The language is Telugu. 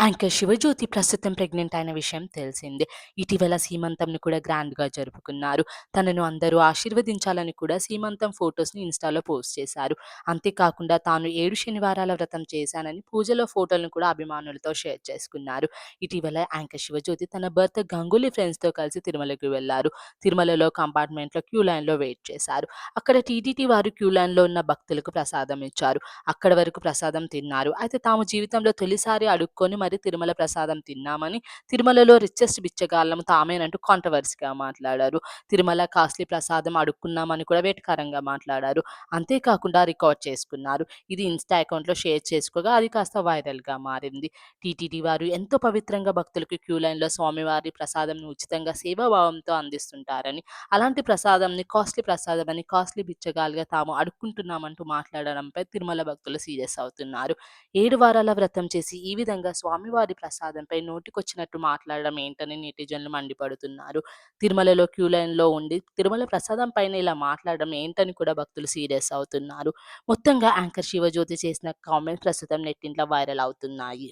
యాంకర్ 'శివజ్యోతి' ప్రస్తుతం ప్రెగ్నెంట్ అయిన విషయం తెలిసిందే. ఇటీవల సీమంతంని కూడా గ్రాండ్‌గా జరుపుకున్నారు. తనను అందరూ ఆశీర్వదించాలని కూడా సీమంతం ఫొటోస్ని ఇన్‌స్టాలో పోస్ట్ చేశారు. అంతేకాకుండా తాను ఏడు శనివారాల వ్రతం చేశానని పూజలో ఫోటోలను కూడా అభిమానులతో షేర్ చేసుకున్నారు. ఇటీవల యాంకర్ 'శివజ్యోతి' తన భర్త గంగూలీ ఫ్రెండ్స్‌తో కలిసి తిరుమలకు వెళ్ళారు. తిరుమలలో కంపార్ట్మెంట్‌లో క్యూ లైన్‌లో వెయిట్ చేశారు. అక్కడ టీటీడీ వారు క్యూ లైన్‌లో ఉన్న భక్తులకు ప్రసాదం ఇచ్చారు. అక్కడ వరకు ప్రసాదం తిన్నారు. అయితే తాము జీవితంలో తొలిసారి అడుక్కొని మరి తిరుమల ప్రసాదం తిన్నామని, తిరుమలలో రిచెస్ట్ బిచ్చగాళ్ళం తామేనంటూ కాంట్రవర్సీగా మాట్లాడారు. తిరుమల కాస్ట్‌లీ ప్రసాదం అడుక్కున్నామని కూడా వేటకారంగా మాట్లాడారు. అంతేకాకుండా రికార్డ్ చేసుకున్నారు. ఇది ఇన్‌స్టా అకౌంట్‌లో షేర్ చేసుకోగా అది కాస్త వైరల్‌గా మారింది. టీటీడీ వారు ఎంతో పవిత్రంగా భక్తులకు క్యూ లైన్‌లో స్వామివారి ప్రసాదంను ఉచితంగా సేవాభావంతో అందిస్తుంటారని, అలాంటి ప్రసాదంని కాస్ట్‌లీ ప్రసాదం అని కాస్ట్‌లీ బిచ్చగాలుగా తాము అడుక్కుంటున్నామంటూ మాట్లాడడంపై తిరుమల భక్తులు సీరియస్ అవుతున్నారు. ఏడు వారాల వ్రతం చేసి ఈ విధంగా స్వామి స్వామివారి ప్రసాదంపై నోటికొచ్చినట్టు మాట్లాడడం ఏంటని నెటిజన్లు మండిపడుతున్నారు. తిరుమలలో క్యూ లైన్‌లో ఉండి తిరుమల ప్రసాదం పైన ఇలా మాట్లాడడం ఏంటని కూడా భక్తులు సీరియస్ అవుతున్నారు. మొత్తంగా యాంకర్ 'శివజ్యోతి' చేసిన కామెంట్స్ ప్రస్తుతం నెట్టింట్లో వైరల్ అవుతున్నాయి.